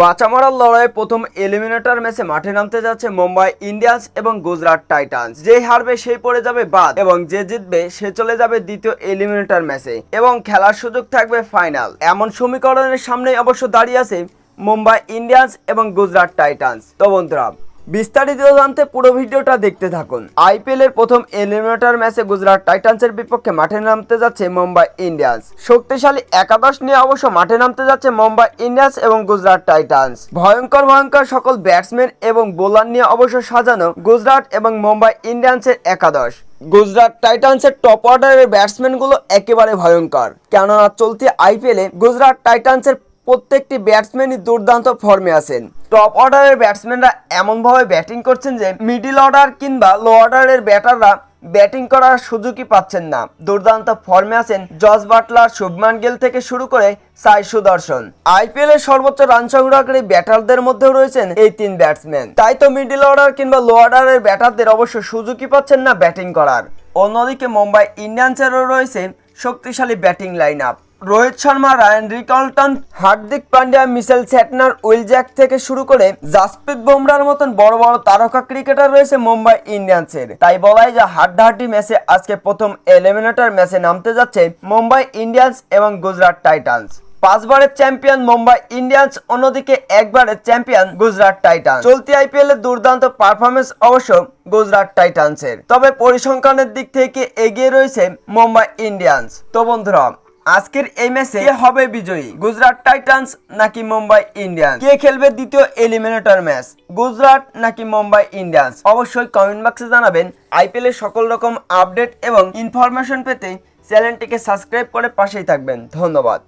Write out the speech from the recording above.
বাঁচামারার লড়াইয়ে প্রথম এলিমিনেটর ম্যাচে মাঠে নামতে যাচ্ছে মুম্বাই ইন্ডিয়ান্স এবং গুজরাট টাইটান্স। যে হারবে সেই পড়ে যাবে বাদ এবং যে জিতবে সে চলে যাবে দ্বিতীয় এলিমিনেটর ম্যাচে এবং খেলার সুযোগ থাকবে ফাইনাল এমন সমীকরণের সামনেই অবশ্য দাঁড়িয়ে আছে মুম্বাই ইন্ডিয়ান্স এবং গুজরাট টাইটান্স। তো বন্ধুরা বিস্তারিত জানতে পুরো ভিডিওটা দেখতে থাকুন। আইপিএল এর প্রথম এলিমিনেটর ম্যাচে গুজরাট টাইটান্সের বিপক্ষে মাঠে নামতে যাচ্ছে মুম্বাই ইন্ডিয়ান্স শক্তিশালী একাদশ নিয়ে অবশ্য মাঠে নামতে যাচ্ছে মুম্বাই ইন্ডিয়ান্স এবং গুজরাট টাইটান্স ভয়ঙ্কর ভয়ঙ্কর সকল ব্যাটসম্যান এবং বোলার নিয়ে অবশ্য সাজানো গুজরাট এবং মুম্বাই ইন্ডিয়ান্সের একাদশ। গুজরাট টাইটান্সের টপ অর্ডারের ব্যাটসম্যানগুলো একেবারে ভয়ঙ্কর। কেননা চলতি আইপিএলে গুজরাট টাইটান্সের প্রত্যেকটি ব্যাটসম্যানই দুর্দান্ত ফর্মে আছেন। টপ অর্ডারের ব্যাটসম্যানরা এমনভাবে ব্যাটিং করছেন যে মিডিল অর্ডার কিংবা লো অর্ডারের ব্যাটাররা ব্যাটিং করার সুযোগই পাচ্ছেন না। দুর্দান্ত ফর্মে আছেন জস বাটলার শুভমান গিল থেকে শুরু করে সাই সুদর্শন। আইপিএল এর সর্বোচ্চ রান সংগ্রহকারী ব্যাটারদের মধ্যেও রয়েছেন এই তিন ব্যাটসম্যান তাই তো মিডিল অর্ডার কিংবা লো অর্ডারের ব্যাটারদের অবশ্য সুযোগই পাচ্ছেন না ব্যাটিং করার। অন্যদিকে মুম্বাই ইন্ডিয়ান্সেরও রয়েছে শক্তিশালী batting line up Rohit Sharma, Ryan Rickelton, Hardik Pandya, Mitchell Santner, Will Jacks থেকে শুরু করে জাসপ্রীত বুমরার মতন বড় বড় তারকা ক্রিকেটার রয়েছে মুম্বাই ইন্ডিয়ান্সের। তাই বলাই যে হাড্ডাহাড্ডি ম্যাচে আজকে প্রথম এলিমিনেটর ম্যাচে নামতে যাচ্ছে মুম্বাই ইন্ডিয়ান্স এবং গুজরাট টাইটান্স। পাঁচবারের চ্যাম্পিয়ন মুম্বাই ইন্ডিয়ান্স, অন্যদিকে একবারের চ্যাম্পিয়ন গুজরাট টাইটান্স। চলতি আইপিএল এর দুর্দান্ত পারফরমেন্স অবশ্য গুজরাট টাইটান্সের। তবে পরিসংখ্যানের দিক থেকে এগিয়ে রয়েছে মুম্বাই ইন্ডিয়ান্স। তো বন্ধুরা আজকের এই ম্যাচে কে হবে বিজয়ী? গুজরাট টাইটান্স নাকি মুম্বাই ইন্ডিয়ান্স? কে খেলবে দ্বিতীয় এলিমিনেটর ম্যাচ? গুজরাট নাকি মুম্বাই ইন্ডিয়ান্স? অবশ্যই কমেন্ট বক্সে জানাবেন। আইপিএল এর সকল রকম আপডেট এবং ইনফরমেশন পেতে চ্যানেলটিকে সাবস্ক্রাইব করে পাশেই থাকবেন। ধন্যবাদ।